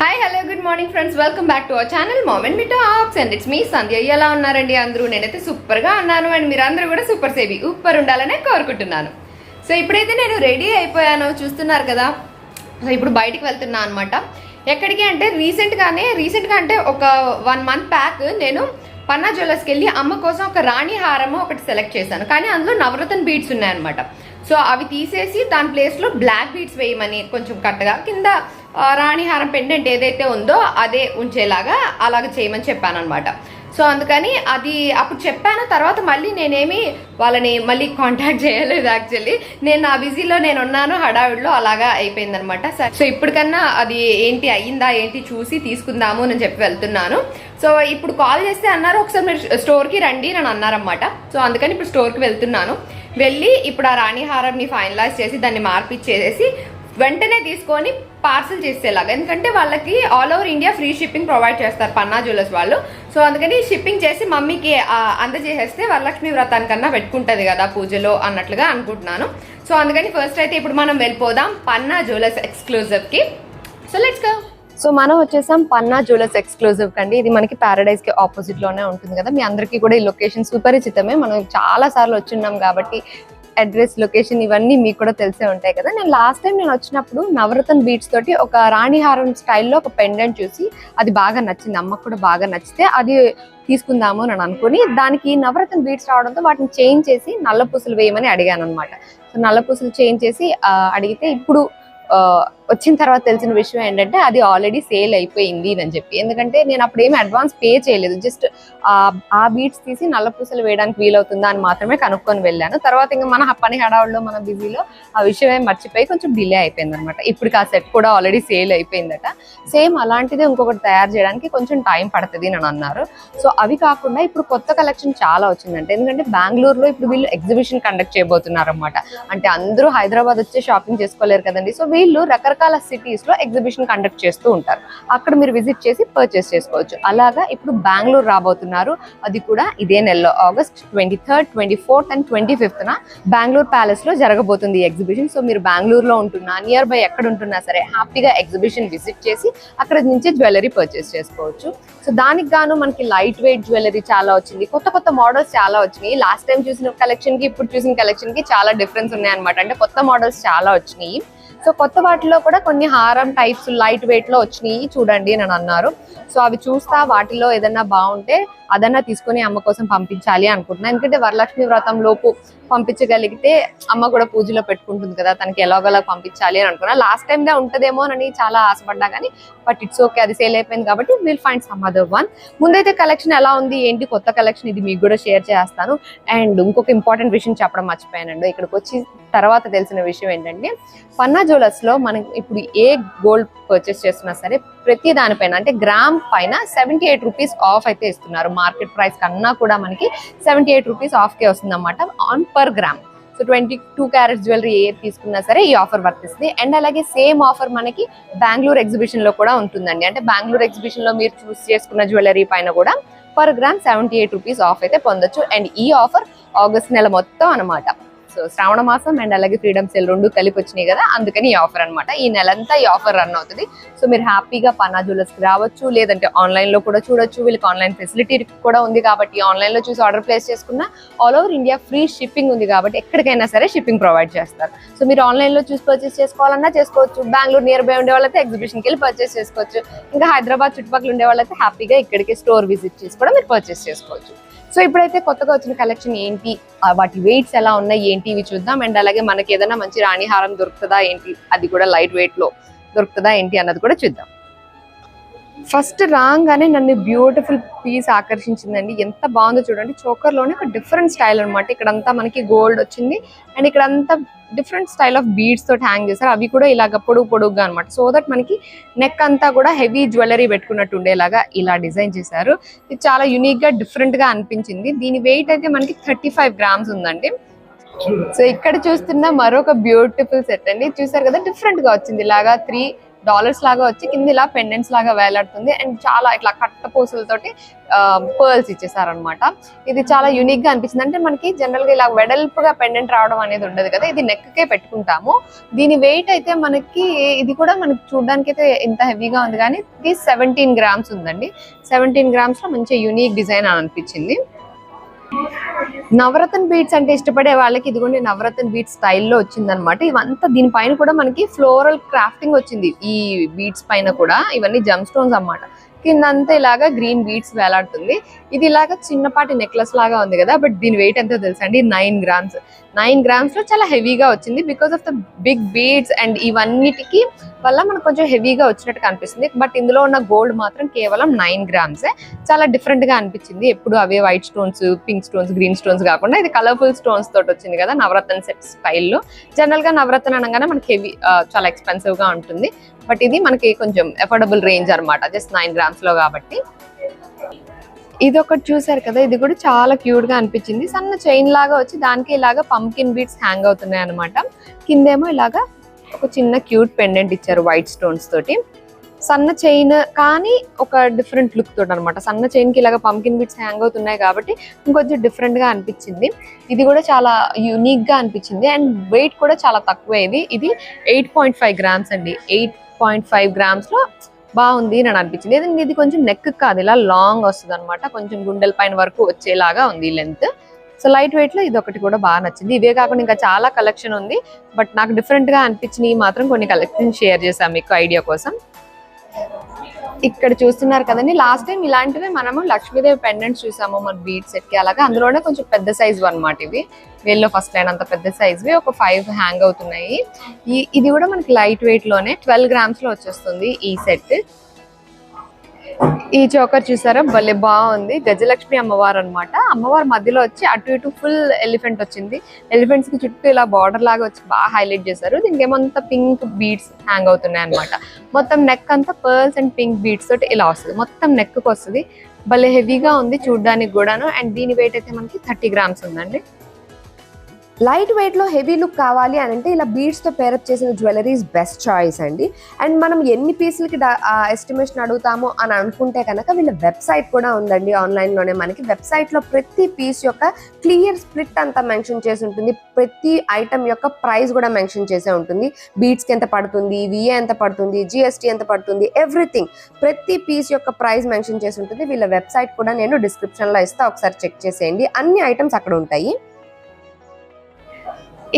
Hello good morning friends welcome back to our channel moment me talks and it's me Sandhya ఎలా ఉన్నారండి అందరూ? నేనైతే సూపర్గా ఉన్నాను అండ్ మీరందరూ కూడా సూపర్ సేవి. సూపర్ ఉండాలనే కోరుకుంటున్నాను. సో ఇప్పుడైతే నేను రెడీ అయిపోయాను. చూస్తున్నారు కదా? సో ఇప్పుడు బయటికి వెళ్తున్నాను అనమాట ఎక్కడికి అంటే రీసెంట్గానే రీసెంట్గా అంటే ఒక వన్ మంత్ బ్యాక్ నేను పన్నా జ్యువెలర్స్కి వెళ్ళి అమ్మ కోసం ఒక రాణి హారము ఒకటి సెలెక్ట్ చేశాను. కానీ అందులో నవరత్న బీడ్స్ ఉన్నాయన్నమాట. సో అవి తీసేసి దాని ప్లేస్లో బ్లాక్ బీడ్స్ వేయమని కొంచెం కట్టగా కింద రాణిహారం పెండెంట్ ఏదైతే ఉందో అదే ఉంచేలాగా అలాగ చేయమని చెప్పాను అనమాట సో అందుకని అది అప్పుడు చెప్పాను తర్వాత మళ్ళీ నేనేమి వాళ్ళని మళ్ళీ కాంటాక్ట్ చేయలేదు యాక్చువల్లీ నేను నా బిజీలో నేను ఉన్నాను హడావిడిలో అలాగా అయిపోయిందనమాట. సో ఇప్పటికన్నా అది ఏంటి అయ్యిందా ఏంటి చూసి తీసుకుందాము అని చెప్పి వెళ్తున్నాను. సో ఇప్పుడు కాల్ చేస్తే అన్నారు ఒకసారి మీరు స్టోర్కి రండి అని అన్నారనమాట సో అందుకని ఇప్పుడు స్టోర్కి వెళ్తున్నాను. వెళ్ళి ఇప్పుడు ఆ రాణి ఫైనలైజ్ చేసి దాన్ని మార్పిచ్చేసి వెంటనే తీసుకొని పార్సల్ చేసేలాగా. ఎందుకంటే వాళ్ళకి all over India free shipping provide చేస్తారు పన్నా జ్యువెలర్స్ వాళ్ళు. సో అందుకని షిప్పింగ్ చేసి మమ్మీకి అందజేసేస్తే వరలక్ష్మి వ్రతానికన్నా పెట్టుకుంటుంది కదా పూజలో అన్నట్లుగా అనుకుంటున్నాను. సో అందుకని ఫస్ట్ అయితే ఇప్పుడు మనం వెళ్ళిపోదాం పన్నా జ్యువెలర్స్ ఎక్స్క్లూజివ్కి సో లెట్స్ గో సో మనం వచ్చేసాం పన్నా జ్యువెలర్స్ ఎక్స్క్లూజివ్ కండి ఇది మనకి ప్యారడైజ్కి ఆపోజిట్లోనే ఉంటుంది కదా. మీ అందరికీ కూడా ఈ లొకేషన్ సుపరిచితమే. మనం చాలా సార్లు వచ్చిన్నాం కాబట్టి అడ్రస్ లొకేషన్ ఇవన్నీ మీకు కూడా తెలిసే ఉంటాయి కదా. నేను లాస్ట్ టైం నేను వచ్చినప్పుడు నవరత్న బీట్స్ తోటి ఒక రాణిహారం స్టైల్లో ఒక పెండెంట్ చూసి అది బాగా నచ్చింది అమ్మకు కూడా బాగా నచ్చితే అది తీసుకుందాము అని అనుకుని దానికి నవరత్న బీట్స్ రావడంతో వాటిని చేంజ్ చేసి నల్ల పూసలు వేయమని అడిగాను అనమాట సో నల్ల పూసలు చేంజ్ చేసి అడిగితే ఇప్పుడు వచ్చిన తర్వాత తెలిసిన విషయం ఏంటంటే అది ఆల్రెడీ సేల్ అయిపోయింది అని చెప్పి. ఎందుకంటే నేను అప్పుడు ఏమి అడ్వాన్స్ పే చేయలేదు. జస్ట్ ఆ బీట్స్ తీసి నల్ల పూసలు వేయడానికి వీలవుతుందా అని మాత్రమే కనుక్కొని వెళ్ళాను. తర్వాత ఇంకా మన పని హడావుల్లో మన బిజీలో ఆ విషయం ఏం మర్చిపోయి కొంచెం డిలే అయిపోయింది అనమాట ఇప్పుడు ఆ సెట్ కూడా ఆల్రెడీ సేల్ అయిపోయిందట. సేమ్ అలాంటిదే ఇంకొకటి తయారు చేయడానికి కొంచెం టైం పడుతుంది అని అన్నారు. సో అవి కాకుండా ఇప్పుడు కొత్త కలెక్షన్ చాలా వచ్చిందంటే. ఎందుకంటే బెంగళూరులో ఇప్పుడు వీళ్ళు ఎగ్జిబిషన్ కండక్ట్ చేయబోతున్నారు అనమాట అంటే అందరూ హైదరాబాద్ వచ్చి షాపింగ్ చేసుకోలేరు కదండి. సో వీళ్ళు రకరకాల సిటీస్లో ఎగ్జిబిషన్ కండక్ట్ చేస్తూ ఉంటారు. అక్కడ మీరు విజిట్ చేసి పర్చేస్ చేసుకోవచ్చు. అలాగా ఇప్పుడు బెంగళూరు రాబోతున్నారు. అది కూడా ఇదే నెలలో August twenty third twenty fourth and twenty fifth Bengaluru ప్యాలెస్లో జరగబోతుంది ఈ ఎగ్జిబిషన్ సో మీరు బెంగళూరులో ఉంటున్నా నియర్ బై ఎక్కడ ఉంటున్నా సరే హ్యాపీగా ఎగ్జిబిషన్ విజిట్ చేసి అక్కడ నుంచి జ్యువెలరీ పర్చేస్ చేసుకోవచ్చు. సో దానికి గాను మనకి లైట్ వెయిట్ జ్యువెలరీ చాలా వచ్చింది. కొత్త కొత్త మోడల్స్ చాలా వచ్చినాయి. లాస్ట్ టైం చూసిన కలెక్షన్కి ఇప్పుడు చూసిన కలెక్షన్కి చాలా డిఫరెన్స్ ఉన్నాయి అనమాట అంటే కొత్త మోడల్స్ చాలా వచ్చినాయి. సో కొత్త వాటిలో కూడా కొన్ని హారం టైప్స్ లైట్ వెయిట్లో వచ్చినాయి చూడండి అని అన్నారు. సో అవి చూస్తా వాటిలో ఏదన్నా బాగుంటే అదన్నా తీసుకొని అమ్మ కోసం పంపించాలి అనుకుంటున్నాను ఎందుకంటే వరలక్ష్మి వ్రతం లోపు పంపించగలిగితే అమ్మ కూడా పూజలో పెట్టుకుంటుంది కదా తనకి ఎలాగోలా పంపించాలి అని అనుకున్నా. లాస్ట్ టైం దే ఉంటదేమో అని చాలా ఆశపడ్డా కానీ బట్ ఇట్స్ ఓకే అది సేల్ అయిపోయింది కాబట్టి will find some other one ముందైతే కలెక్షన్ ఎలా ఉంది ఏంటి కొత్త కలెక్షన్ ఇది మీకు కూడా షేర్ చేస్తాను. అండ్ ఇంకొక ఇంపార్టెంట్ విషయం చెప్పడం మర్చిపోయానండి. ఇక్కడికి వచ్చి తర్వాత తెలిసిన విషయం ఏంటంటే పన్నా జ్యువెలర్స్లో మనం ఇప్పుడు ఏ గోల్డ్ పర్చేస్ చేస్తున్నా సరే ప్రతి దానిపైన అంటే గ్రామ్ పైన సెవెంటీ ఎయిట్ రూపీస్ ఆఫ్ అయితే ఇస్తున్నారు. మార్కెట్ ప్రైస్ కన్నా కూడా మనకి సెవెంటీ ఎయిట్ రూపీస్ ఆఫ్ కే వస్తుంది అనమాట on per gram so twenty two carats jewellery ఏ తీసుకున్నా సరే ఈ ఆఫర్ వర్తిస్తుంది. అండ్ అలాగే సేమ్ ఆఫర్ మనకి బెంగళూరు ఎగ్జిబిషన్లో కూడా ఉంటుందండి. అంటే బెంగళూరు ఎగ్జిబిషన్లో మీరు చూస్ చేసుకున్న జ్యువెలరీ పైన కూడా per gram seventy eight rupees off అయితే పొందొచ్చు. అండ్ ఈ ఆఫర్ ఆగస్ట్ నెల మొత్తం అన్నమాట. సో శ్రావణ మాసం అండ్ అలాగే ఫ్రీడమ్ సేల్ రెండు కలిపి వచ్చినాయి కదా అందుకని ఈ ఆఫర్ అనమాట ఈ నెలంతా ఈ ఆఫర్ రన్ అవుతుంది. సో మీరు హ్యాపీగా పన్నా జ్యువెలర్స్కి రావచ్చు లేదంటే ఆన్లైన్లో కూడా చూడొచ్చు. వీళ్ళకి ఆన్లైన్ ఫెసిలిటీ కూడా ఉంది కాబట్టి ఆన్లైన్లో చూసి ఆర్డర్ ప్లేస్ చేసుకున్న all over India free shipping ఉంది కాబట్టి ఎక్కడికైనా సరే షిప్పింగ్ ప్రొవైడ్ చేస్తారు. సో మీరు ఆన్లైన్లో చూసి పర్చేస్ చేసుకోవాలన్నా చేసుకోవచ్చు. బెంగళూరు నియర్ బై ఉండే వాళ్ళైతే ఎగ్జిబిషన్కి వెళ్ళి పర్చేస్ చేసుకోవచ్చు. ఇంకా హైదరాబాద్ చుట్టుపక్కల ఉండే వాళ్ళైతే హ్యాపీగా ఇక్కడికి స్టోర్ విజిట్ చేసి కూడా మీరు పర్చేస్ చేసుకోవచ్చు. సో ఇప్పుడైతే కొత్తగా వచ్చిన కలెక్షన్ ఏంటి? వాటి వెయిట్స్ ఎలా ఉన్నాయి? ఏంటి? ఇవి చూద్దాం. అండ్ అలాగే మనకి ఏదైనా మంచి రాణిహారం దొరుకుతుందా? ఏంటి? అది కూడా లైట్ వెయిట్లో దొరుకుతుందా? ఏంటి? అన్నది కూడా చూద్దాం. ఫస్ట్ రాగానే నన్ను బ్యూటిఫుల్ పీస్ ఆకర్షించిందండి. ఎంత బాగుందో చూడండి. చోకర్లోనే ఒక డిఫరెంట్ స్టైల్ అనమాట ఇక్కడంతా మనకి గోల్డ్ వచ్చింది. అండ్ ఇక్కడంతా డిఫరెంట్ స్టైల్ ఆఫ్ బీడ్స్ తోటి హ్యాంగ్ చేస్తారు. అవి కూడా ఇలాగ పొడుగు పొడుగుగా అనమాట సో దట్ మనకి నెక్ అంతా కూడా హెవీ జ్యువెలరీ పెట్టుకున్నట్టు ఉండేలాగా ఇలా డిజైన్ చేశారు. ఇది చాలా యునిక్గా డిఫరెంట్గా అనిపించింది. దీని వెయిట్ అయితే మనకి థర్టీ ఫైవ్ గ్రామ్స్ ఉందండి. సో ఇక్కడ చూస్తున్న మరొక బ్యూటిఫుల్ సెట్ అండి. చూసారు కదా డిఫరెంట్గా వచ్చింది. ఇలాగా త్రీ డాలర్స్ లాగా వచ్చి కింద ఇలా పెండెంట్స్ లాగా వేలాడుతుంది. అండ్ చాలా ఇట్లా కట్ట పూసలతోటి పర్ల్స్ ఇచ్చేసారనమాట ఇది చాలా యూనిక్గా అనిపిస్తుంది. అంటే మనకి జనరల్గా ఇలా వెడల్పుగా పెండెంట్ రావడం అనేది ఉండదు కదా. ఇది నెక్కే పెట్టుకుంటాము. దీని వెయిట్ అయితే మనకి ఇది కూడా మనకి చూడడానికి అయితే ఇంత హెవీగా ఉంది. కానీ ఇది సెవెంటీన్ గ్రామ్స్ ఉందండి. సెవెంటీన్ గ్రామ్స్లో మంచి యూనిక్ డిజైన్ అని అనిపించింది. నవరత్న బీట్స్ అంటే ఇష్టపడే వాళ్ళకి ఇదిగోండి నవరత్న బీట్స్ స్టైల్లో వచ్చింది అనమాట ఇవంతా దీనిపైన కూడా మనకి ఫ్లోరల్ క్రాఫ్టింగ్ వచ్చింది. ఈ బీట్స్ పైన కూడా ఇవన్నీ జమ్ స్టోన్స్ అన్నమాట. కిందంతా ఇలాగా గ్రీన్ బీడ్స్ వేలాడుతుంది. ఇది ఇలాగా చిన్నపాటి నెక్లెస్ లాగా ఉంది కదా బట్ దీని వెయిట్ ఎంతో తెలుసా అండి. నైన్ గ్రామ్స్ నైన్ గ్రామ్స్లో చాలా హెవీగా వచ్చింది. Because of the big beads and ఇవన్నిటికీ వల్ల మనకు కొంచెం హెవీగా వచ్చినట్టు కనిపిస్తుంది. బట్ ఇందులో ఉన్న గోల్డ్ మాత్రం కేవలం నైన్ గ్రామ్సే చాలా డిఫరెంట్గా అనిపించింది. ఎప్పుడు అవే white stones pink stones green stones కాకుండా ఇది కలర్ఫుల్ స్టోన్స్ తోటి వచ్చింది కదా నవరత్న సెట్ స్టైల్లో జనరల్గా నవరత్న అనగానే మనకి హెవీ చాలా ఎక్స్పెన్సివ్గా ఉంటుంది. బట్ ఇది మనకి కొంచెం అఫోర్డబుల్ రేంజ్ అనమాట జస్ట్ నైన్ గ్రామ్స్లో కాబట్టి. ఇది ఒకటి చూసారు కదా ఇది కూడా చాలా క్యూట్గా అనిపించింది. సన్న చైన్ లాగా వచ్చి దానికి ఇలాగా పంకిన్ బీట్స్ హ్యాంగ్ అవుతున్నాయి అనమాట కిందేమో ఇలాగా ఒక చిన్న క్యూట్ పెండెంట్ ఇచ్చారు వైట్ స్టోన్స్ తోటి. సన్న చైన్ కానీ ఒక డిఫరెంట్ లుక్ తోటి అనమాట సన్న చైన్కి ఇలాగ పంకిన్ బీట్స్ హ్యాంగ్ అవుతున్నాయి కాబట్టి ఇంకొంచెం డిఫరెంట్గా అనిపించింది. ఇది కూడా చాలా యూనిక్గా అనిపించింది. అండ్ వెయిట్ కూడా చాలా తక్కువ ఇది. ఇది ఎయిట్ పాయింట్ ఫైవ్ గ్రామ్స్ అండి. ఎయిట్ పాయింట్ ఫైవ్ గ్రామ్స్లో బాగుంది అని అనిపించింది. ఏదంటే ఇది కొంచెం నెక్ కాదు ఇలా లాంగ్ వస్తుంది అనమాట కొంచెం గుండెల పైన వరకు వచ్చేలాగా ఉంది లెంత్ సో లైట్ వెయిట్లో ఇది ఒకటి కూడా బాగా నచ్చింది. ఇవే కాకుండా ఇంకా చాలా కలెక్షన్ ఉంది. బట్ నాకు డిఫరెంట్గా అనిపించినవి మాత్రం కొన్ని కలెక్షన్ షేర్ చేశాను మీకు ఐడియా కోసం. ఇక్కడ చూస్తున్నారు కదండి. లాస్ట్ టైం ఇలాంటివే మనము లక్ష్మీదేవి పెండెంట్స్ చూసాము మన బీట్ సెట్కి. అలాగా అందులోనే కొంచెం పెద్ద సైజు అన్నమాట ఇవి. వీళ్ళు ఫస్ట్ లైన్ అంత పెద్ద సైజువి ఒక ఫైవ్ హ్యాంగ్ అవుతున్నాయి. ఇది కూడా మనకి లైట్ వెయిట్లోనే ట్వెల్వ్ గ్రామ్స్లో వచ్చేస్తుంది ఈ సెట్ ఈ చోకర్ చూసారా? భలే బాగుంది. గజలక్ష్మి అమ్మవారు అన్నమాట. అమ్మవారు మధ్యలో వచ్చి అటు ఇటు ఫుల్ ఎలిఫెంట్ వచ్చింది. ఎలిఫెంట్స్కి చుట్టూ ఇలా బార్డర్ లాగా వచ్చి బాగా హైలైట్ చేశారు. దీనికి ఏమంతా పింక్ బీడ్స్ హ్యాంగ్ అవుతున్నాయి అన్నమాట. మొత్తం నెక్ అంతా పర్ల్స్ అండ్ పింక్ బీడ్స్ తోటి ఇలా వస్తుంది. మొత్తం నెక్కి వస్తుంది. భలే హెవీగా ఉంది చూడడానికి కూడాను. అండ్ దీని వెయిట్ అయితే మనకి థర్టీ గ్రామ్స్ ఉందండి. లైట్ వెయిట్లో హెవీ లుక్ కావాలి అని అంటే ఇలా బీడ్స్తో పేరప్ చేసిన జ్యువెలరీస్ బెస్ట్ చాయిస్ అండి. అండ్ మనం ఎన్ని పీసులకి ఎస్టిమేషన్ అడుగుతామో అని అనుకుంటే కనుక వీళ్ళ వెబ్సైట్ కూడా ఉందండి ఆన్లైన్లోనే మనకి వెబ్సైట్లో ప్రతి పీస్ యొక్క క్లియర్ స్ప్లిట్ అంతా మెన్షన్ చేసి ఉంటుంది. ప్రతి ఐటమ్ యొక్క ప్రైస్ కూడా మెన్షన్ చేసే ఉంటుంది. బీడ్స్కి ఎంత పడుతుంది విఏ ఎంత పడుతుంది జిఎస్టీ ఎంత పడుతుంది ఎవ్రీథింగ్ ప్రతి పీస్ యొక్క ప్రైస్ మెన్షన్ చేసి ఉంటుంది. వీళ్ళ వెబ్సైట్ కూడా నేను డిస్క్రిప్షన్లో ఇస్తా ఒకసారి చెక్ చేసేయండి. అన్ని ఐటమ్స్ అక్కడ ఉంటాయి.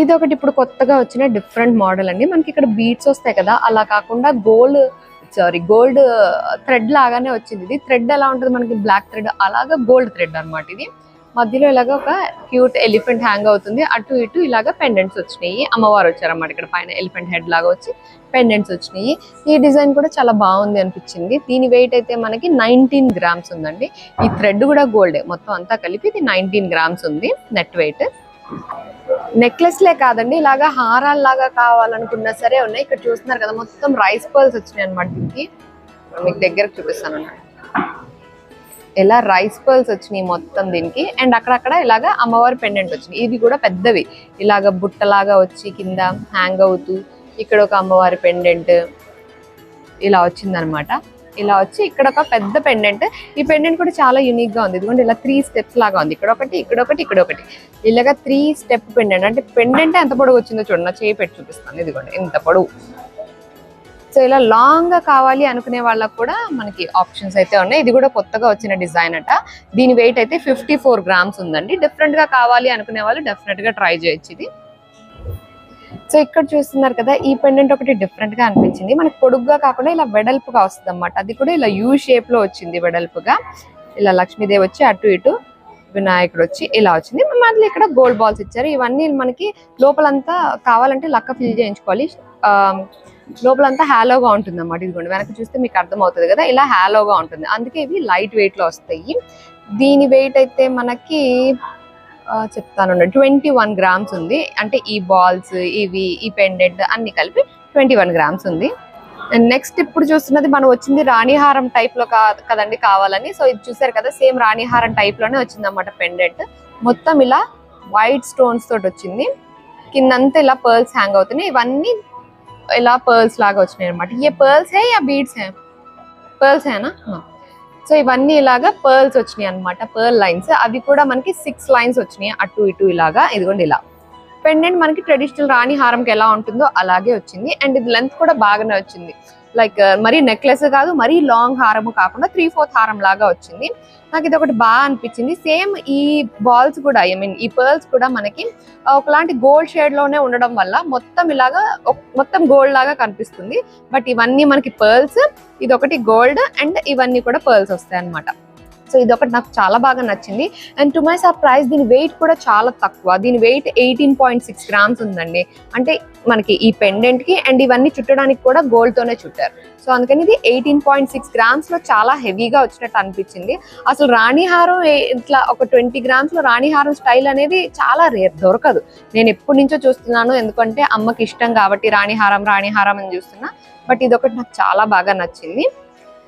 ఇది ఒకటి ఇప్పుడు కొత్తగా వచ్చిన డిఫరెంట్ మోడల్ అండి. మనకి ఇక్కడ బీట్స్ వస్తాయి కదా అలా కాకుండా gold sorry gold uh, thread లాగానే వచ్చింది ఇది. థ్రెడ్ ఎలా ఉంటుంది మనకి? బ్లాక్ థ్రెడ్ అలాగా గోల్డ్ థ్రెడ్ అన్నమాట ఇది. మధ్యలో ఇలాగ ఒక క్యూట్ ఎలిఫెంట్ హ్యాంగ్ అవుతుంది. అటు ఇటు ఇలాగ పెండెంట్స్ వచ్చినాయి. అమ్మవారు వచ్చారన్నమాట ఇక్కడ పైన ఎలిఫెంట్ హెడ్ లాగా వచ్చి పెండెంట్స్ వచ్చినాయి. ఈ డిజైన్ కూడా చాలా బాగుంది అనిపించింది. దీని వెయిట్ అయితే మనకి నైన్టీన్ గ్రామ్స్ ఉందండి. ఈ థ్రెడ్ కూడా గోల్డే. మొత్తం అంతా కలిపి ఇది నైన్టీన్ గ్రామ్స్ ఉంది. నెట్ వెయిట్ నెక్లెస్లే కాదండి ఇలాగా హారాలు లాగా కావాలనుకున్నా సరే ఉన్నాయి. ఇక్కడ చూస్తున్నారు కదా మొత్తం రైస్ పర్ల్స్ వచ్చినాయి అనమాట దీనికి. మీకు దగ్గరకు చూపిస్తాను. అన్నమాట. ఇలా రైస్ పర్ల్స్ వచ్చినాయి మొత్తం దీనికి. అండ్ అక్కడక్కడ ఇలాగా అమ్మవారి పెండెంట్ వచ్చినాయి. ఇవి కూడా పెద్దవి. ఇలాగ బుట్టలాగా వచ్చి కింద హ్యాంగ్ అవుతూ ఇక్కడ ఒక అమ్మవారి పెండెంట్ ఇలా వచ్చిందనమాట ఇలా వచ్చి ఇక్కడ ఒక పెద్ద పెండెంట్ ఈ పెండెంట్ కూడా చాలా యూనిక్గా ఉంది. ఇదిగోండి ఇలా త్రీ స్టెప్స్ లాగా ఉంది. ఇక్కడ ఒకటి ఇక్కడ ఒకటి ఇక్కడ ఒకటి. ఇలాగా త్రీ స్టెప్ పెండెంట్ అంటే పెండెంట్ ఎంత పొడవు వచ్చిందో చూడండి. చేయి పెట్టి చూపిస్తాను. ఇదిగోండి ఎంత పొడవు. సో ఇలా లాంగ్గా కావాలి అనుకునే వాళ్ళకి కూడా మనకి ఆప్షన్స్ అయితే ఉన్నాయి. ఇది కూడా కొత్తగా వచ్చిన డిజైన్ అట. దీని వెయిట్ అయితే ఫిఫ్టీ ఫోర్ గ్రామ్స్ ఉందండి. డిఫరెంట్గా కావాలి అనుకునే వాళ్ళు డెఫినెట్గా ట్రై చేయొచ్చు ఇది. సో ఇక్కడ చూస్తున్నారు కదా ఈ పెండెంట్ ఒకటి డిఫరెంట్గా అనిపించింది. మనకి పొడుగ్గా కాకుండా ఇలా వెడల్పుగా వస్తుంది అనమాట అది కూడా ఇలా యూ షేప్లో వచ్చింది వెడల్పుగా. ఇలా లక్ష్మీదేవి వచ్చి అటు ఇటు వినాయకుడు వచ్చి ఇలా వచ్చింది. మళ్ళీ ఇక్కడ గోల్డ్ బాల్స్ ఇచ్చారు. ఇవన్నీ మనకి లోపలంతా కావాలంటే లక్క ఫిల్ చేయించుకోవాలి. ఆ, లోపలంతా హ్యాలోగా ఉంటుంది అన్నమాట ఇదిగోండి వెనక చూస్తే మీకు అర్థమవుతుంది కదా ఇలా హ్యాలోగా ఉంటుంది. అందుకే ఇవి లైట్ వెయిట్లో వస్తాయి. దీని వెయిట్ అయితే మనకి చెప్తాను ట్వంటీ వన్ గ్రామ్స్ ఉంది. అంటే ఈ బాల్స్ ఇవి ఈ పెండెంట్ అన్ని కలిపి ట్వంటీ వన్ గ్రామ్స్ ఉంది. నెక్స్ట్ ఇప్పుడు చూస్తున్నది మనం వచ్చింది రాణిహారం టైప్లో కదండి కావాలని. సో ఇది చూసారు కదా సేమ్ రాణిహారం టైప్లోనే వచ్చింది అనమాట పెండెంట్. మొత్తం ఇలా వైట్ స్టోన్స్ తోటి వచ్చింది. కిందంతా ఇలా పర్ల్స్ హ్యాంగ్ అవుతున్నాయి. ఇవన్నీ ఇలా పర్ల్స్ లాగా వచ్చినాయి అనమాట ఏ పర్ల్స్ హే యా బీడ్స్ హే? పర్ల్స్ హేనా? సో ఇవన్నీ ఇలాగా పర్ల్స్ వచ్చినాయి అనమాట పర్ల్ లైన్స్ అవి కూడా మనకి సిక్స్ లైన్స్ వచ్చినాయి అటు ఇటు ఇలాగా. ఇదిగోండి ఇలా. పెండెంట్ మనకి ట్రెడిషనల్ రాణి హారంకి ఎలా ఉంటుందో అలాగే వచ్చింది. అండ్ ఇది లెంత్ కూడా బాగానే వచ్చింది. లైక్ uh, మరీ నెక్లెస్ కాదు మరీ లాంగ్ హారము కాకుండా త్రీ ఫోర్త్ హారం లాగా వచ్చింది. నాకు ఇది ఒకటి బాగా అనిపించింది. సేమ్ ఈ బాల్స్ కూడా ఐ మీన్ ఈ పర్ల్స్ కూడా మనకి uh, ఒకలాంటి గోల్డ్ షేడ్లోనే ఉండడం వల్ల మొత్తం ఇలాగా మొత్తం గోల్డ్ లాగా కనిపిస్తుంది. బట్ ఇవన్నీ మనకి పర్ల్స్ ఇది ఒకటి గోల్డ్ అండ్ ఇవన్నీ కూడా పర్ల్స్ వస్తాయి అనమాట సో ఇది ఒకటి నాకు చాలా బాగా నచ్చింది. అండ్ టు మై సర్ప్రైజ్ దీని వెయిట్ కూడా చాలా తక్కువ. దీని weight eighteen point six grams ఉందండి. అంటే మనకి ఈ పెండెంట్కి అండ్ ఇవన్నీ చుట్టడానికి కూడా గోల్డ్ తోనే చుట్టారు. సో అందుకని ఇది ఎయిటీన్ పాయింట్ సిక్స్ గ్రామ్స్లో చాలా హెవీగా వచ్చినట్టు అనిపించింది. అసలు రాణిహారం ఇట్లా ఒక ట్వంటీ గ్రామ్స్లో రాణిహారం స్టైల్ అనేది చాలా రేర్ దొరకదు. నేను ఎప్పటి నుంచో చూస్తున్నాను. ఎందుకంటే అమ్మకి ఇష్టం కాబట్టి రాణిహారం రాణిహారం అని చూస్తున్నా. బట్ ఇది ఒకటి నాకు చాలా బాగా నచ్చింది.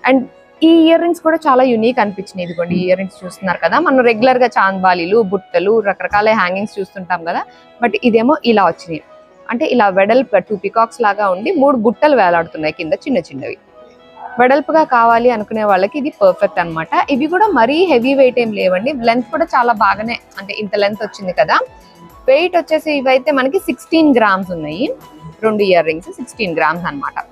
అండ్ ఈ ఇయర్ రింగ్స్ కూడా చాలా యూనిక్ అనిపించినాయి. ఇదిగోండి ఈ ఇయర్ రింగ్స్ చూస్తున్నారు కదా? మనం రెగ్యులర్గా చాంద్బాలీలు బుట్టలు రకరకాల హ్యాంగింగ్స్ చూస్తుంటాం కదా? బట్ ఇదేమో ఇలా వచ్చినాయి. అంటే ఇలా వెడల్పు టూ పికాక్స్ లాగా ఉండి మూడు బుట్టలు వేలాడుతున్నాయి కింద చిన్న చిన్నవి. వెడల్పుగా కావాలి అనుకునే వాళ్ళకి ఇది పర్ఫెక్ట్ అన్నమాట. ఇవి కూడా మరీ హెవీ వెయిట్ ఏం లేవండి. లెంత్ కూడా చాలా బాగానే అంటే ఇంత లెంత్ వచ్చింది కదా? వెయిట్ వచ్చేసి ఇవైతే మనకి సిక్స్టీన్ గ్రామ్స్ ఉన్నాయి. రెండు ఇయర్ రింగ్స్ సిక్స్టీన్ గ్రామ్స్ అన్నమాట.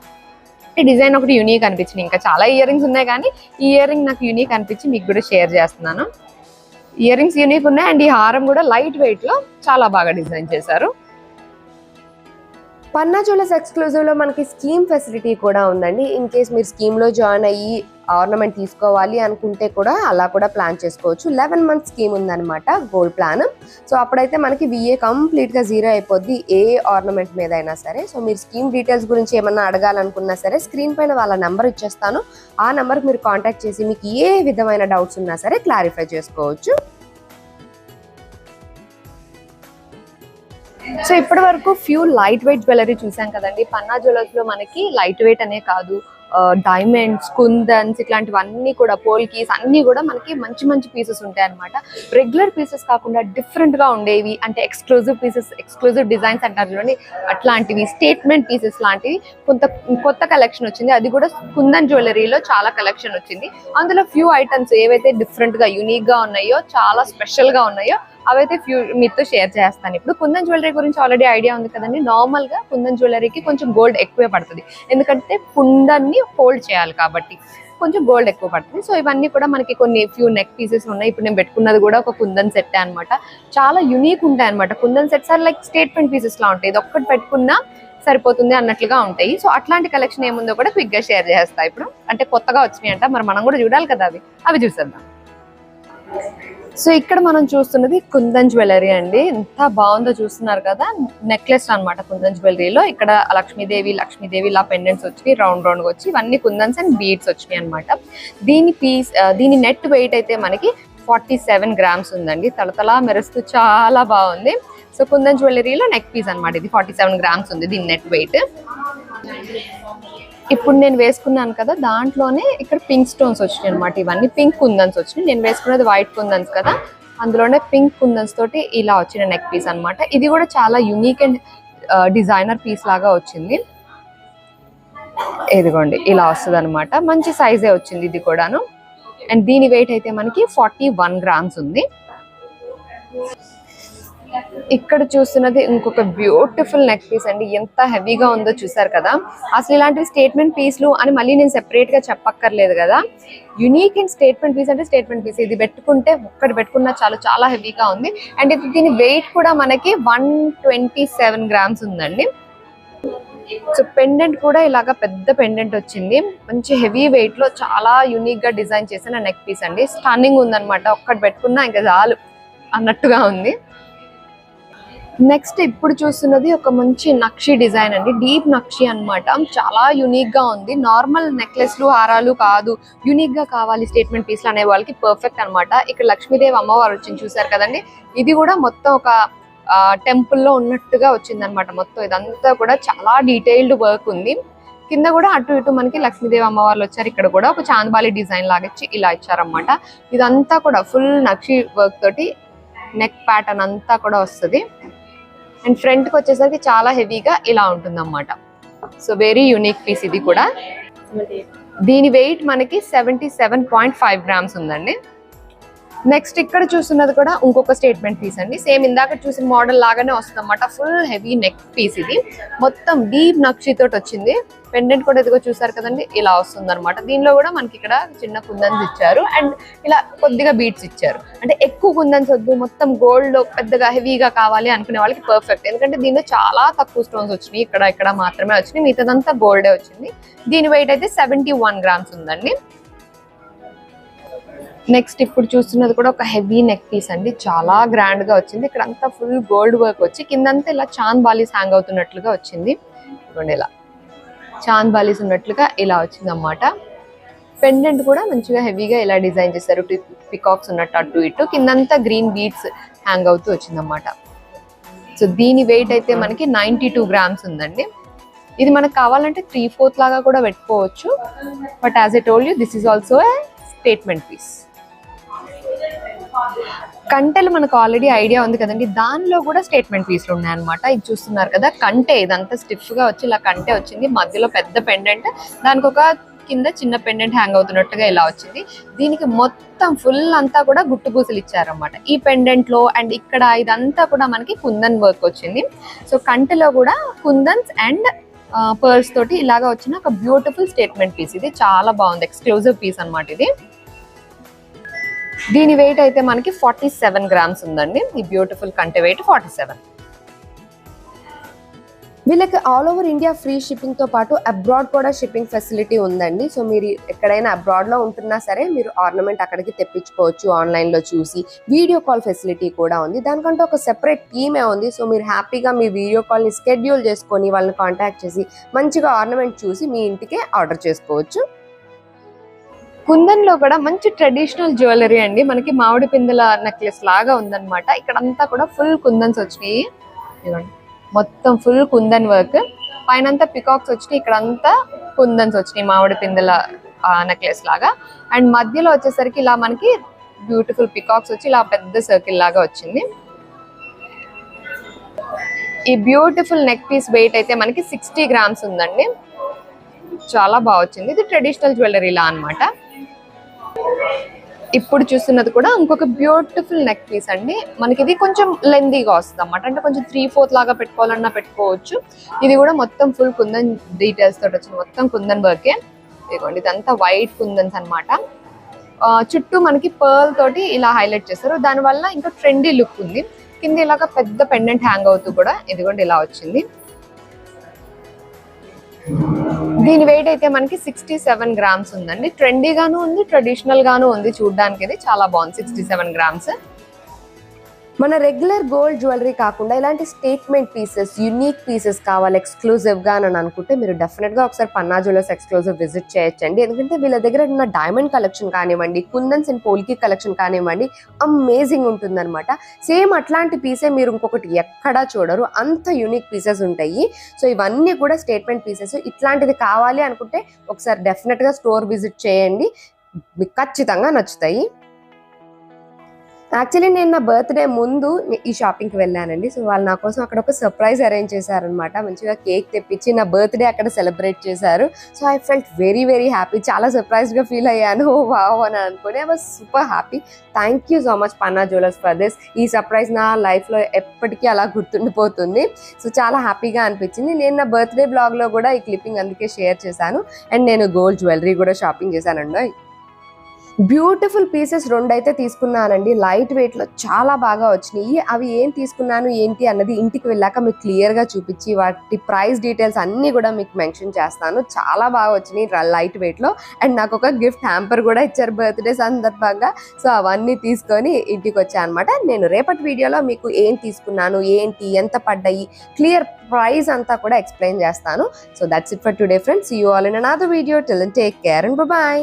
ఈ డిజైన్ ఒకటి యూనిక్ అనిపించింది. ఇంకా చాలా ఇయర్ రింగ్స్ ఉన్నాయి కానీ ఈ ఇయర్ రింగ్ నాకు యూనిక్ అనిపించి మీకు కూడా షేర్ చేస్తున్నాను. ఇయర్ రింగ్స్ యూనిక్ ఉన్నాయి అండ్ ఈ హారం కూడా లైట్ వెయిట్లో చాలా బాగా డిజైన్ చేశారు. పన్నా జ్యువెలర్స్ ఎక్స్క్లూజివ్లో మనకి స్కీమ్ ఫెసిలిటీ కూడా ఉందండి. ఇన్ కేస్ మీరు స్కీమ్లో జాయిన్ అయ్యి ఆర్నమెంట్ తీసుకోవాలి అనుకుంటే కూడా అలా కూడా ప్లాన్ చేసుకోవచ్చు. లెవెన్ మంత్ స్కీమ్ ఉందన్నమాట గోల్డ్ ప్లాన్. సో అప్పుడైతే మనకి విఏ కంప్లీట్గా జీరో అయిపోద్ది ఏ ఆర్నమెంట్ మీద అయినా సరే. సో మీరు స్కీమ్ డీటెయిల్స్ గురించి ఏమన్నా అడగాలనుకున్నా సరే స్క్రీన్ పైన వాళ్ళ నెంబర్ ఇచ్చేస్తాను. ఆ నెంబర్కి మీరు కాంటాక్ట్ చేసి మీకు ఏ విధమైన డౌట్స్ ఉన్నా సరే క్లారిఫై చేసుకోవచ్చు. సో ఇప్పటి వరకు ఫ్యూ లైట్ వెయిట్ జ్యువెలరీ చూసాం కదండి. పన్నా జ్యువెలర్స్లో మనకి లైట్ వెయిట్ అనే కాదు. డైమండ్స్ కుందన్స్ ఇట్లాంటివన్నీ కూడా పోల్కీస్ అన్ని కూడా మనకి మంచి మంచి పీసెస్ ఉంటాయి అనమాట రెగ్యులర్ పీసెస్ కాకుండా డిఫరెంట్గా ఉండేవి అంటే ఎక్స్క్లూజివ్ పీసెస్ ఎక్స్క్లూజివ్ డిజైన్స్ అంటారు చూడండి. అట్లాంటివి స్టేట్మెంట్ పీసెస్ లాంటివి కొంత కొత్త కలెక్షన్ వచ్చింది. అది కూడా కుందన్ జ్యువెలరీలో చాలా కలెక్షన్ వచ్చింది. అందులో ఫ్యూ ఐటమ్స్ ఏవైతే డిఫరెంట్గా యూనిక్గా ఉన్నాయో చాలా స్పెషల్గా ఉన్నాయో అవైతే ఫ్యూ మీతో షేర్ చేస్తాను. ఇప్పుడు కుందన్ జ్యువెలరీ గురించి ఆల్రెడీ ఐడియా ఉంది కదండి. నార్మల్గా కుందన్ జ్యువెలరీకి కొంచెం గోల్డ్ ఎక్కువే పడుతుంది. ఎందుకంటే కుందన్ని హోల్డ్ చేయాలి కాబట్టి కొంచెం గోల్డ్ ఎక్కువ పడుతుంది. సో ఇవన్నీ కూడా మనకి కొన్ని ఫ్యూ నెక్ పీసెస్ ఉన్నాయి. ఇప్పుడు నేను పెట్టుకున్నది కూడా ఒక కుందన్ సెట్ అన్నమాట. చాలా యునీక్ ఉంటాయి అనమాట kundan sets are like statement pieces లా ఉంటాయి. ఇది ఒక్కటి పెట్టుకున్నా సరిపోతుంది అన్నట్లుగా ఉంటాయి. సో అట్లాంటి కలెక్షన్ ఏముందో కూడా క్విక్గా షేర్ చేస్తా. ఇప్పుడు అంటే కొత్తగా వచ్చినాయి అంట. మరి మనం కూడా చూడాలి కదా అవి. అవి చూసేద్దాం. సో ఇక్కడ మనం చూస్తున్నది కుందన్ జ్యువెలరీ అండి. ఎంత బాగుందో చూస్తున్నారు కదా. నెక్లెస్ అన్నమాట కుందన్ జ్యువెలరీలో. ఇక్కడ లక్ష్మీదేవి లక్ష్మీదేవి ఇలా పెండెంట్స్ వచ్చి రౌండ్ రౌండ్ వచ్చి ఇవన్నీ కుందన్స్ అండ్ బీడ్స్ వచ్చినాయి అనమాట దీని పీస్ దీని నెట్ వెయిట్ అయితే మనకి ఫార్టీ సెవెన్ గ్రామ్స్ ఉందండి. తలతలా మెరుస్తూ చాలా బాగుంది. సో కుందన్ జ్యువెలరీలో నెక్ పీస్ అన్నమాట ఇది ఫార్టీ సెవెన్ గ్రామ్స్ ఉంది దీని నెట్ వెయిట్. ఇప్పుడు నేను వేసుకున్నాను కదా దాంట్లోనే ఇక్కడ పింక్ స్టోన్స్ వచ్చినాయి అనమాట ఇవన్నీ పింక్ కుందన్స్ వచ్చినాయి. నేను వేసుకున్నది వైట్ కుందన్స్ కదా అందులోనే పింక్ కుందన్స్ తోటి ఇలా వచ్చిన నెక్ పీస్ అన్నమాట. ఇది కూడా చాలా యునిక్ అండ్ డిజైనర్ పీస్ లాగా వచ్చింది. ఇదిగోండి ఇలా వస్తుంది అనమాట మంచి సైజే వచ్చింది ఇది కూడాను. అండ్ దీని వెయిట్ అయితే మనకి ఫార్టీ వన్ గ్రామ్స్ ఉంది. ఇక్కడ చూస్తున్నది ఇంకొక బ్యూటిఫుల్ నెక్ పీస్ అండి. ఎంత హెవీగా ఉందో చూసారు కదా. అసలు ఇలాంటి స్టేట్మెంట్ పీస్లు అని మళ్ళీ నేను సెపరేట్గా చెప్పక్కర్లేదు కదా. యునీక్ అండ్ స్టేట్మెంట్ పీస్ అంటే స్టేట్మెంట్ పీస్ ఇది పెట్టుకుంటే ఒక్కటి పెట్టుకున్నా చాలా చాలా హెవీగా ఉంది. అండ్ ఇది దీని వెయిట్ కూడా మనకి వన్ ట్వంటీ సెవెన్ గ్రామ్స్ ఉందండి. సో పెండెంట్ కూడా ఇలాగా పెద్ద పెండెంట్ వచ్చింది. మంచి హెవీ వెయిట్లో చాలా యూనిక్గా డిజైన్ చేసిన నెక్ పీస్ అండి. స్టన్నింగ్ ఉందన్నమాట. ఒక్కటి పెట్టుకున్నా ఇంకా చాలు అన్నట్టుగా ఉంది. నెక్స్ట్ ఇప్పుడు చూస్తున్నది ఒక మంచి నక్షి డిజైన్ అండి. డీప్ నక్షి అన్నమాట. చాలా యునిక్గా ఉంది. నార్మల్ నెక్లెస్లు హారాలు కాదు. యునిక్గా కావాలి స్టేట్మెంట్ పీస్లు అనే వాళ్ళకి పర్ఫెక్ట్ అన్నమాట. ఇక్కడ లక్ష్మీదేవి అమ్మవారు వచ్చింది చూసారు కదండి. ఇది కూడా మొత్తం ఒక టెంపుల్లో ఉన్నట్టుగా వచ్చింది అనమాట మొత్తం. ఇదంతా కూడా చాలా డీటెయిల్డ్ వర్క్ ఉంది. కింద కూడా అటు ఇటు మనకి లక్ష్మీదేవి అమ్మవార్లు వచ్చారు. ఇక్కడ కూడా ఒక చాందబాలి డిజైన్ లాగా ఇచ్చి ఇలా ఇచ్చారన్నమాట. ఇదంతా కూడా ఫుల్ నక్షి వర్క్ తోటి నెక్ ప్యాటర్న్ అంతా కూడా వస్తుంది. అండ్ ఫ్రంట్కి వచ్చేసరికి చాలా హెవీగా ఇలా ఉంటుంది సో వెరీ యూనిక్ పీస్ ఇది కూడా. దీని వెయిట్ మనకి seventy seven point five grams ఉందండి. నెక్స్ట్ ఇక్కడ చూస్తున్నది కూడా ఇంకొక స్టేట్మెంట్ పీస్ అండి. సేమ్ ఇందాక చూసిన మోడల్ లాగానే వస్తుంది అనమాట ఫుల్ హెవీ నెక్ పీస్ ఇది. మొత్తం డీప్ నక్షి తోటి వచ్చింది. పెండెంట్ కూడా ఎదుగో చూసారు కదండి ఇలా వస్తుంది అనమాట దీనిలో కూడా మనకి ఇక్కడ చిన్న కుందన్స్ ఇచ్చారు. అండ్ ఇలా కొద్దిగా బీట్స్ ఇచ్చారు. అంటే ఎక్కువ కుందన్స్ వద్దు మొత్తం గోల్డ్ పెద్దగా హెవీగా కావాలి అనుకునే వాళ్ళకి పర్ఫెక్ట్ ఎందుకంటే దీనిలో చాలా తక్కువ స్టోన్స్ వచ్చినాయి. ఇక్కడ ఇక్కడ మాత్రమే వచ్చినాయి. మిగతాదంతా గోల్డే వచ్చింది. దీని వెయిట్ అయితే సెవెంటీ వన్ గ్రామ్స్ ఉందండి. నెక్స్ట్ ఇప్పుడు చూస్తున్నది కూడా ఒక హెవీ నెక్ పీస్ అండి. చాలా గ్రాండ్గా వచ్చింది. ఇక్కడ అంతా ఫుల్ గోల్డ్ వర్క్ వచ్చి కిందంతా ఇలా చాంద్ బాలీస్ హ్యాంగ్ అవుతున్నట్లుగా వచ్చింది. ఇదిగోండి ఇలా. చాంద్ బాలీస్ ఉన్నట్లుగా ఇలా వచ్చింది అన్నమాట పెండెంట్ కూడా మంచిగా హెవీగా ఇలా డిజైన్ చేశారు. పికాక్స్ ఉన్నట్టు అటు ఇటు. కిందంతా గ్రీన్ బీడ్స్ హ్యాంగ్ అవుతూ వచ్చిందన్నమాట. సో దీని వెయిట్ అయితే మనకి నైంటీ టూ గ్రామ్స్ ఉందండి. ఇది మనకు కావాలంటే త్రీ ఫోర్త్ లాగా కూడా పెట్టుకోవచ్చు. But as a told you this is also statement piece కంటెలు మనకు ఆల్రెడీ ఐడియా ఉంది కదండి. దానిలో కూడా స్టేట్మెంట్ పీస్లు ఉన్నాయన్నమాట. ఇది చూస్తున్నారు కదా కంటే ఇదంతా స్టిఫ్గా వచ్చి ఇలా కంటే వచ్చింది. మధ్యలో పెద్ద పెండెంట్ దానికి ఒక కింద చిన్న పెండెంట్ హ్యాంగ్ అవుతున్నట్టుగా ఇలా వచ్చింది. దీనికి మొత్తం ఫుల్ అంతా కూడా గుట్టు పూసలు ఇచ్చారనమాట ఈ పెండెంట్లో అండ్ ఇక్కడ ఇదంతా కూడా మనకి కుందన్ వర్క్ వచ్చింది. సో కంటెలో కూడా కుందన్స్ అండ్ పర్స్ తోటి ఇలాగా వచ్చిన ఒక బ్యూటిఫుల్ స్టేట్మెంట్ పీస్ ఇది. చాలా బాగుంది. ఎక్స్క్లూజివ్ పీస్ అనమాట ఇది. దీని వెయిట్ అయితే మనకి ఫార్టీ సెవెన్ గ్రామ్స్ ఉందండి. ఈ బ్యూటిఫుల్ కంటే వెయిట్ ఫార్టీ సెవెన్ వీళ్ళకి ఆల్ ఓవర్ ఇండియా ఫ్రీ షిప్పింగ్తో పాటు అబ్రాడ్ కూడా షిప్పింగ్ ఫెసిలిటీ ఉందండి. సో మీరు ఎక్కడైనా అబ్రాడ్లో ఉంటున్నా సరే మీరు ఆర్నమెంట్ అక్కడికి తెప్పించుకోవచ్చు ఆన్లైన్లో చూసి వీడియో కాల్ ఫెసిలిటీ కూడా ఉంది. దానికంటే ఒక సెపరేట్ టీమే ఉంది. సో మీరు హ్యాపీగా మీ వీడియో కాల్ని స్కెడ్యూల్ చేసుకొని వాళ్ళని కాంటాక్ట్ చేసి మంచిగా ఆర్నమెంట్ చూసి మీ ఇంటికే ఆర్డర్ చేసుకోవచ్చు. కుందన్లో కూడా మంచి ట్రెడిషనల్ జ్యువెలరీ అండి. మనకి మామిడి పిందెల నెక్లెస్ లాగా ఉందన్నమాట. ఇక్కడ అంతా కూడా ఫుల్ కుందన్స్ వచ్చినాయి. మొత్తం ఫుల్ కుందన్ వర్క్. పైన పికాక్స్ వచ్చినాయి. ఇక్కడ అంతా కుందన్స్ వచ్చినాయి మామిడి పిందెల నెక్లెస్ లాగా. అండ్ మధ్యలో వచ్చేసరికి ఇలా మనకి బ్యూటిఫుల్ పికాక్స్ వచ్చి ఇలా పెద్ద సర్కిల్ లాగా వచ్చింది. ఈ బ్యూటిఫుల్ నెక్ పీస్ వెయిట్ అయితే మనకి సిక్స్టీ గ్రామ్స్ ఉందండి. చాలా బాగా వచ్చింది. ఇది ట్రెడిషనల్ జ్యువెలరీ లా అన్నమాట. ఇప్పుడు చూస్తున్నది కూడా ఇంకొక బ్యూటిఫుల్ నెక్ పీస్ అండి. మనకి ఇది కొంచెం లెందీగా వస్తుంది అన్నమాట అంటే కొంచెం త్రీ ఫోర్త్ లాగా పెట్టుకోవాలన్నా పెట్టుకోవచ్చు. ఇది కూడా మొత్తం ఫుల్ కుందన్ డీటెయిల్స్ తోటి వచ్చింది. మొత్తం కుందన్ వర్కే ఇదిగోండి ఇదంతా వైట్ కుందన్స్ అనమాట చుట్టూ మనకి పర్ల్ తోటి ఇలా హైలైట్ చేస్తారు. దానివల్ల ఇంకా ట్రెండీ లుక్ ఉంది. కింద ఇలాగ పెద్ద పెండెంట్ హ్యాంగ్ అవుతూ కూడా ఇదిగోండి ఇలా వచ్చింది. దీని వెయిట్ అయితే మనకి సిక్స్టీ సెవెన్ గ్రామ్స్ ఉందండి ట్రెండీగాను ఉంది ట్రెడిషనల్ గాను ఉంది. చూడడానికి ఇది చాలా బాగుంది సిక్స్టీ సెవెన్ గ్రామ్స్ మన రెగ్యులర్ గోల్డ్ జ్యువెలరీ కాకుండా ఇలాంటి స్టేట్మెంట్ పీసెస్ యునిక్ పీసెస్ కావాలి ఎక్స్క్లూజివ్గా అని అనుకుంటే మీరు డెఫినెట్గా ఒకసారి పన్నా జ్యువెలర్స్ ఎక్స్క్లూజివ్ విజిట్ చేయొచ్చండి. ఎందుకంటే వీళ్ళ దగ్గర ఉన్న డైమండ్ కలెక్షన్ కానివ్వండి కుందన్స్ అండ్ పోల్కి కలెక్షన్ కానివ్వండి అమేజింగ్ ఉంటుందన్నమాట. సేమ్ అట్లాంటి పీసే మీరు ఇంకొకటి ఎక్కడా చూడరు. అంత యూనిక్ పీసెస్ ఉంటాయి. సో ఇవన్నీ కూడా స్టేట్మెంట్ పీసెస్ ఇట్లాంటిది కావాలి అనుకుంటే ఒకసారి డెఫినెట్గా స్టోర్ విజిట్ చేయండి. మీకు ఖచ్చితంగా నచ్చుతాయి. యాక్చువల్లీ నేను నా బర్త్డే ముందు ఈ షాపింగ్కి వెళ్ళానండి. సో వాళ్ళు నా కోసం అక్కడ ఒక సర్ప్రైజ్ అరేంజ్ చేశారనమాట మంచిగా కేక్ తెప్పించి నా బర్త్డే అక్కడ సెలబ్రేట్ చేశారు. So I felt very very happy చాలా సర్ప్రైజ్గా ఫీల్ అయ్యాను. వావ్ అని అనుకుని I was super happy thank you so much Panna jewellers for this ఈ సర్ప్రైజ్ నా లైఫ్లో ఎప్పటికీ అలా గుర్తుండిపోతుంది. సో చాలా హ్యాపీగా అనిపించింది. నేను నా బర్త్డే బ్లాగ్లో కూడా ఈ క్లిప్పింగ్ అందుకే షేర్ చేశాను. అండ్ నేను గోల్డ్ జ్యువెలరీ కూడా షాపింగ్ చేశానండి బ్యూటిఫుల్ పీసెస్ రెండు అయితే తీసుకున్నానండి. లైట్ వెయిట్లో చాలా బాగా వచ్చినాయి. అవి ఏం తీసుకున్నాను ఏంటి అన్నది ఇంటికి వెళ్ళాక మీకు క్లియర్గా చూపించి వాటి ప్రైస్ డీటెయిల్స్ అన్నీ కూడా మీకు మెన్షన్ చేస్తాను. చాలా బాగా వచ్చినాయి లైట్ వెయిట్లో. అండ్ నాకు ఒక గిఫ్ట్ హ్యాంపర్ కూడా ఇచ్చారు బర్త్డే సందర్భంగా. సో అవన్నీ తీసుకొని ఇంటికి వచ్చాను అనమాట నేను రేపటి వీడియోలో మీకు ఏం తీసుకున్నాను ఏంటి ఎంత పడ్డాయి క్లియర్ ప్రైస్ అంతా కూడా ఎక్స్ప్లెయిన్ చేస్తాను. So that's it for today friends you all in another video till take care and bye